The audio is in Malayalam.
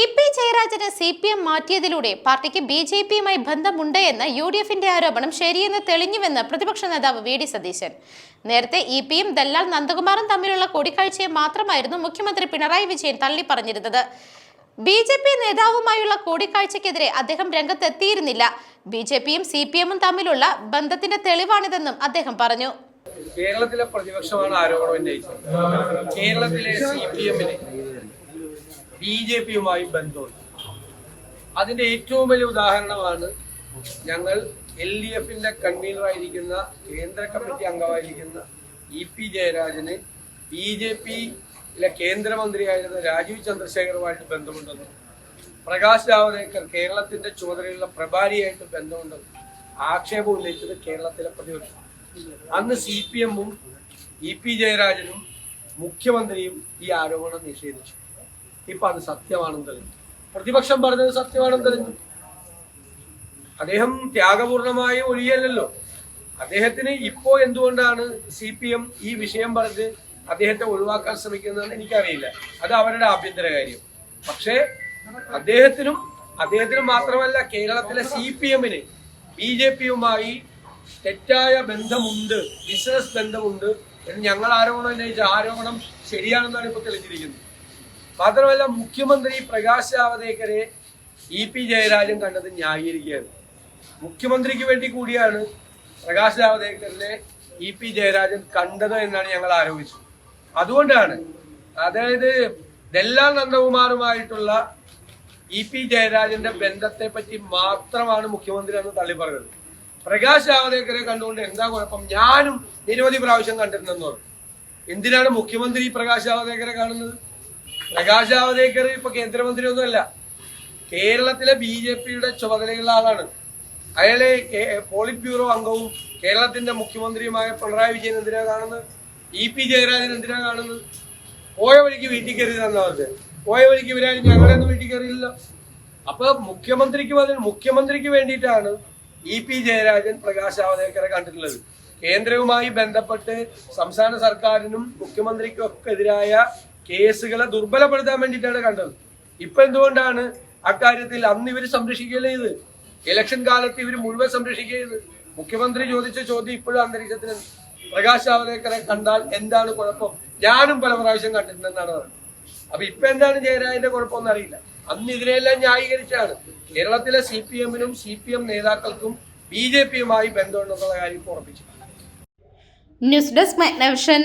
ഇ പി ജയരാജന് സി പി എം മാറ്റിയതിലൂടെ പാർട്ടിക്ക് ബി ജെ പിയുമായി ബന്ധമുണ്ട് എന്ന യു ഡി എഫിന്റെ ആരോപണം ശരിയെന്ന് തെളിഞ്ഞുവെന്ന് പ്രതിപക്ഷ നേതാവ് വി ഡി സതീശൻ. നേരത്തെ ഇ പിയും ദല്ലാൽ നന്ദകുമാറും തമ്മിലുള്ള കൂടിക്കാഴ്ചയെ മാത്രമായിരുന്നു മുഖ്യമന്ത്രി പിണറായി വിജയൻ തള്ളി പറഞ്ഞിരുന്നത് ബി ജെ പി നേതാവുമായുള്ള കൂടിക്കാഴ്ചയ്ക്കെതിരെ അദ്ദേഹം രംഗത്തെത്തിയിരുന്നില്ല. ബി ജെ പിയും സി പി എമ്മും തമ്മിലുള്ള ബന്ധത്തിന്റെ തെളിവാണിതെന്നും അദ്ദേഹം പറഞ്ഞു. കേരളത്തിലെ പ്രതിപക്ഷമാണ് ആരോപണം ഉന്നയിച്ചത്. കേരളത്തിലെ സി പി എമ്മിന് ബി ജെ പിയുമായി ബന്ധമുണ്ട്. അതിന്റെ ഏറ്റവും വലിയ ഉദാഹരണമാണ് ഞങ്ങൾ എൽ ഡി എഫിന്റെ കൺവീനറായിരിക്കുന്ന കേന്ദ്ര കമ്മിറ്റി അംഗമായിരിക്കുന്ന ഇ പി ജയരാജന് ബി ജെ പിയിലെ കേന്ദ്രമന്ത്രിയായിരുന്ന രാജീവ് ചന്ദ്രശേഖറുമായിട്ട് ബന്ധമുണ്ടെന്നും പ്രകാശ് ജാവദേക്കർ കേരളത്തിന്റെ ചുമതലയുള്ള പ്രഭാരിയായിട്ട് ബന്ധമുണ്ടെന്നും ആക്ഷേപം ഉന്നയിച്ചത് കേരളത്തിലെ പ്രതിപക്ഷം. അന്ന് സി പി എമ്മും ഇ പി ജയരാജനും മുഖ്യമന്ത്രിയും ഈ ആരോപണം നിഷേധിച്ചു. ഇപ്പൊ അത് സത്യമാണെന്ന് തെളിഞ്ഞു പ്രതിപക്ഷം പറഞ്ഞത് സത്യമാണെന്ന് തെളിഞ്ഞു അദ്ദേഹം ത്യാഗപൂർണമായി ഒഴിയല്ലോ അദ്ദേഹത്തിന് ഇപ്പോ എന്തുകൊണ്ടാണ് സി പി എം ഈ വിഷയം പറഞ്ഞ് അദ്ദേഹത്തെ ഒഴിവാക്കാൻ ശ്രമിക്കുന്നതെന്ന് എനിക്കറിയില്ല. അത് അവരുടെ ആഭ്യന്തര കാര്യം. പക്ഷേ അദ്ദേഹത്തിനും അദ്ദേഹത്തിന് മാത്രമല്ല കേരളത്തിലെ സി പി എമ്മിന് ബി ജെ പിയുമായി തെറ്റായ ബന്ധമുണ്ട് ബിസിനസ് ബന്ധമുണ്ട് എന്ന് ഞങ്ങൾ ആരോപണം ഉന്നയിച്ച ആരോപണം ശരിയാണെന്നാണ് ഇപ്പോൾ തെളിഞ്ഞിരിക്കുന്നത്. മാത്രമല്ല മുഖ്യമന്ത്രി പ്രകാശ് ജാവദേക്കറെ ഇ പി ജയരാജൻ കണ്ടത് ന്യായീകരിക്കുകയാണ്. മുഖ്യമന്ത്രിക്ക് വേണ്ടി കൂടിയാണ് പ്രകാശ് ജാവദേക്കറിനെ ഇ പി ജയരാജൻ കണ്ടത് എന്നാണ് ഞങ്ങൾ ആരോപിച്ചത്. അതുകൊണ്ടാണ് അതായത് ഡെല്ലാ നന്ദകുമാറുമായിട്ടുള്ള ഇ പി ജയരാജന്റെ ബന്ധത്തെ പറ്റി മാത്രമാണ് മുഖ്യമന്ത്രി അന്ന് തള്ളി പറഞ്ഞത്. പ്രകാശ് ജാവദേക്കറെ കണ്ടുകൊണ്ട് എന്താ കുഴപ്പം? ഞാനും നിരവധി പ്രാവശ്യം കണ്ടിരുന്നെന്ന് പറഞ്ഞു. എന്തിനാണ് മുഖ്യമന്ത്രി പ്രകാശ് ജാവദേക്കറെ കാണുന്നത്? പ്രകാശ് ജാവദേക്കർ ഇപ്പൊ കേന്ദ്രമന്ത്രി ഒന്നുമല്ല കേരളത്തിലെ ബി ജെ പിയുടെ ചുമതലയുള്ള ആളാണ്. അയാളെ പോളിറ്റ് ബ്യൂറോ അംഗവും കേരളത്തിന്റെ മുഖ്യമന്ത്രിയുമായ പിണറായി വിജയൻ എന്തിനാ കാണുന്നത്? ഇ പി ജയരാജൻ എന്തിനാ കാണുന്നത്? പോയ വഴിക്ക് വീട്ടിൽ കയറി തന്നവർക്ക് പോയ വഴിക്ക് ഇവരാരും ഞങ്ങളൊന്നും വീട്ടിൽ കയറിയില്ല അപ്പൊ മുഖ്യമന്ത്രിക്ക് മുഖ്യമന്ത്രിക്ക് വേണ്ടിയിട്ടാണ് ഇ പി ജയരാജൻ പ്രകാശ് ജാവദേക്കറെ കണ്ടിട്ടുള്ളത്. കേന്ദ്രവുമായി ബന്ധപ്പെട്ട് സംസ്ഥാന സർക്കാരിനും മുഖ്യമന്ത്രിക്കും ഒക്കെ എതിരായ കേസുകളെ ദുർബലപ്പെടുത്താൻ വേണ്ടിയിട്ടാണ് കണ്ടത്. ഇപ്പൊ എന്തുകൊണ്ടാണ് അക്കാര്യത്തിൽ അന്ന് ഇവർ സംരക്ഷിക്കുകയല്ലേ ഇത്? ഇലക്ഷൻ കാലത്ത് ഇവർ മുഴുവൻ സംരക്ഷിക്കുകയത് മുഖ്യമന്ത്രി ചോദിച്ച ചോദ്യം ഇപ്പോഴും അന്തരീക്ഷത്തിന് പ്രകാശ് ജാവദേക്കറെ കണ്ടാൽ എന്താണ് കുഴപ്പം? ഞാനും പല പ്രാവശ്യം കണ്ടിട്ടുണ്ടെന്നാണ് പറഞ്ഞത്. അപ്പൊ ഇപ്പൊ എന്താണ് ജയരാജന്റെ കുഴപ്പമൊന്നും അറിയില്ല. അന്ന് ഇതിനെല്ലാം ന്യായീകരിച്ചാണ്. കേരളത്തിലെ സി പി എമ്മിനും സി പി എം നേതാക്കൾക്കും ബി ജെ പിയുമായി ബന്ധമുണ്ടെന്നുള്ള കാര്യം ഉറപ്പിച്ചു ന്യൂസ് ഡെസ്ക് മെഗ്നവിഷൻ.